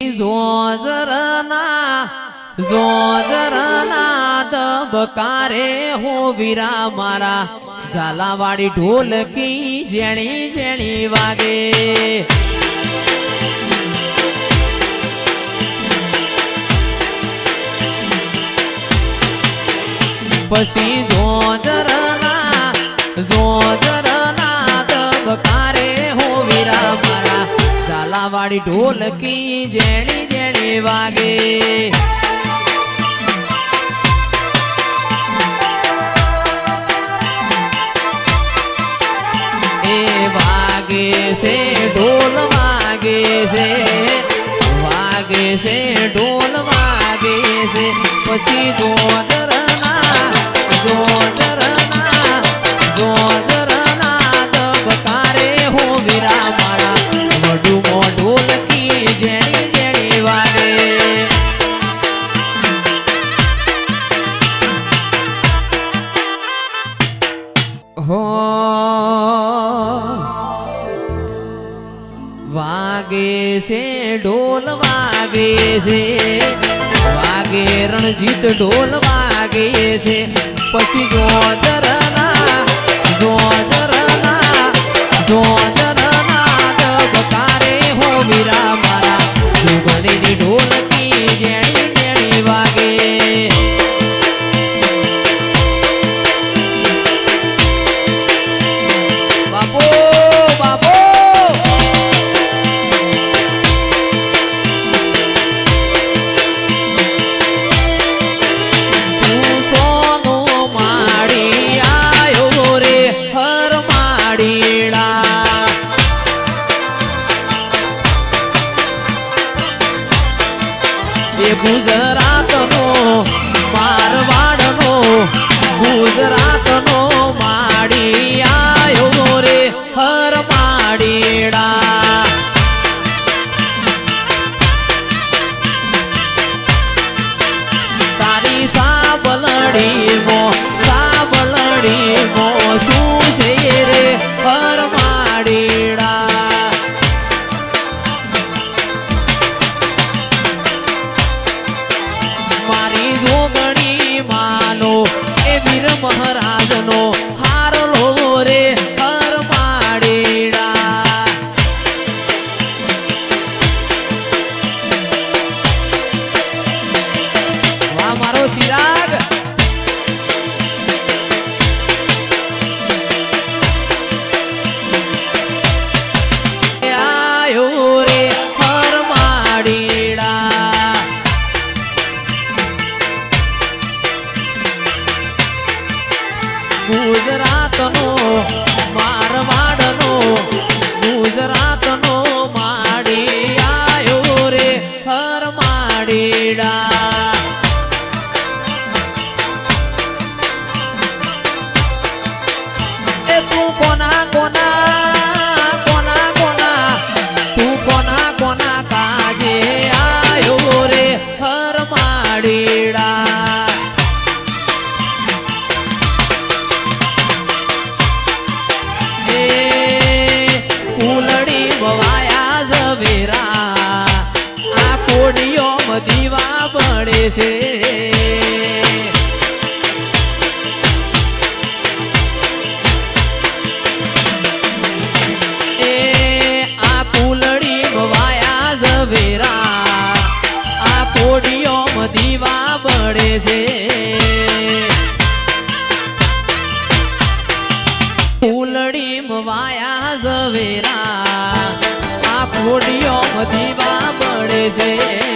જોજરના જોજરના ધબકારે હો વીરા મારા. ઝાલાવાડી ઢોલકી જેણી જેણી વાગે. પછી જોજરના જોજરના ઝાલાવાડી ઢોલકી જેણી જેણી વાગે એ વાગે છે ઢોલ વાગે છે વાગે છે ઢોલ વાગે છે પછી જોદરના જોદરના છે ઢોલ વાગે છે. વાગે રણજીત ઢોલ વાગે છે. પછી જોજરના જોજરના એ ગુજરાતનો મારવાડનો ગુજરાતનો માડી આયો રે હર માડીડા તારી સાબલડી વીર ગુજરાતનો દીવા બળે છે. એ આ કુલડી બવાયા ઝવેરા. આ કોડીઓ દીવા બળે છે. ફૂલડી વાયા ઝવેરા. આ ખોડીઓ દીવા બળે છે.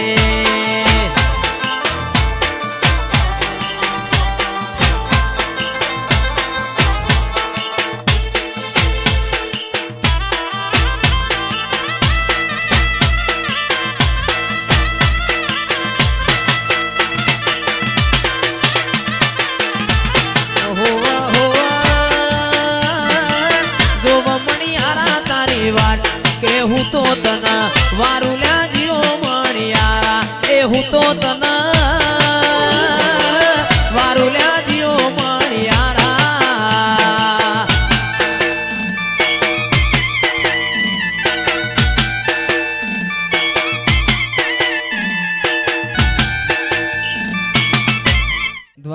કે હું તો તના વારું લે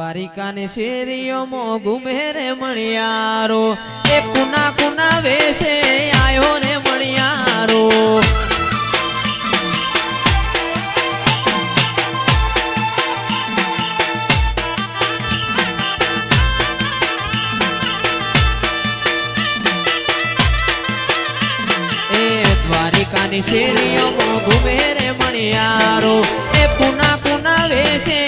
દ્વારિકાની શેરીઓમાં ઘૂમે રે મણિયારો. એ કુના કુના વેશે આયો રે મણિયારો. દ્વારિકાની શેરીઓમાં ઘૂમે રે મણિયારો. એ કુના કુના વેશે